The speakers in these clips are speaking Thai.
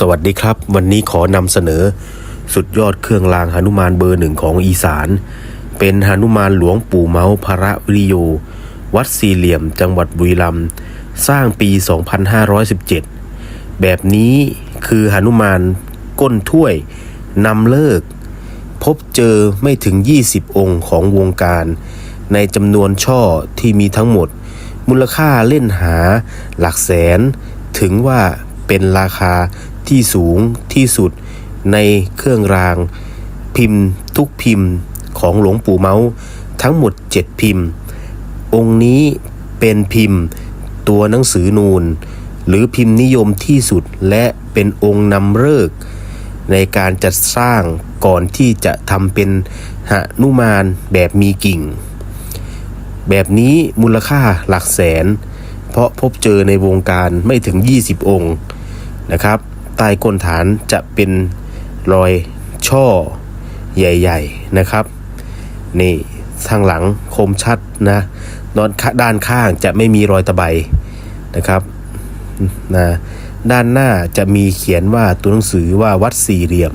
สวัสดีครับ วันนี้ขอนำเสนอ สุดยอดเครื่องรางหนุมานเบอร์หนึ่งของอีสาน เป็นหนุมานหลวงปู่เมาพระวิริโย วัดสี่เหลี่ยมจังหวัดบุรีรัมย์สร้างปี 2517 แบบนี้คือหนุมานก้นถ้วยนำเลิก พบเจอไม่ถึง 20 องค์ของวงการ ในจำนวนช่อที่มีทั้งหมด มูลค่าเล่นหาหลักแสนถึงว่า เป็นราคาที่สูงที่สุดในเครื่องราง พิมพ์ทุกพิมพ์ของหลวงปู่เมาส์ทั้งหมด 7 พิมพ์ องค์นี้เป็นพิมพ์ตัวหนังสือนูน หรือพิมพ์นิยมที่สุดและเป็นองค์นำเลิกในการจัดสร้างก่อนที่จะทำเป็นหนุมานแบบมีกิ่ง แบบนี้มูลค่าหลักแสน เพราะพบเจอในวงการไม่ถึง 20 องค์ นะครับ ใต้ก้นฐานจะเป็นรอยช่อใหญ่ ๆนะครับ นี่ทางหลังคมชัดนะนอนด้านข้างจะไม่มีรอยตะไบนะครับนะด้านหน้าจะมีเขียนว่าตัวหนังสือว่าวัดสี่เหลี่ยม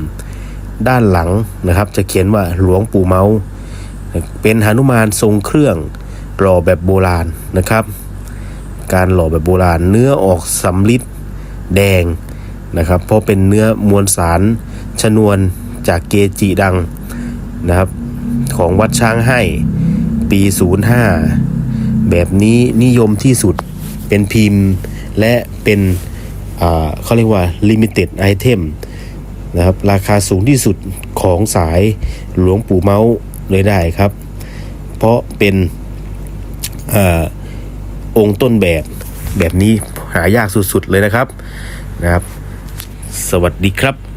ด้านหลังนะครับ จะเขียนว่าหลวงปู่เมา เป็นหนุมานทรงเครื่องหล่อแบบโบราณนะครับ การหล่อแบบโบราณเนื้อออกสำลิดแดง นะครับ เพราะเป็นเนื้อมวลสารชนวนจากเกจิดังนะครับ ของวัดช้างให้ปี 05 แบบนี้นิยมที่สุดเป็นพิมพ์และเป็นเขาเรียกว่า limited item นะครับ ราคาสูงที่สุดของสายหลวงปู่เมาส์เลยได้ครับ เพราะเป็นอองค์ต้นแบบแบบนี้หายากสุดๆเลยนะครับนะครับ สวัสดีครับ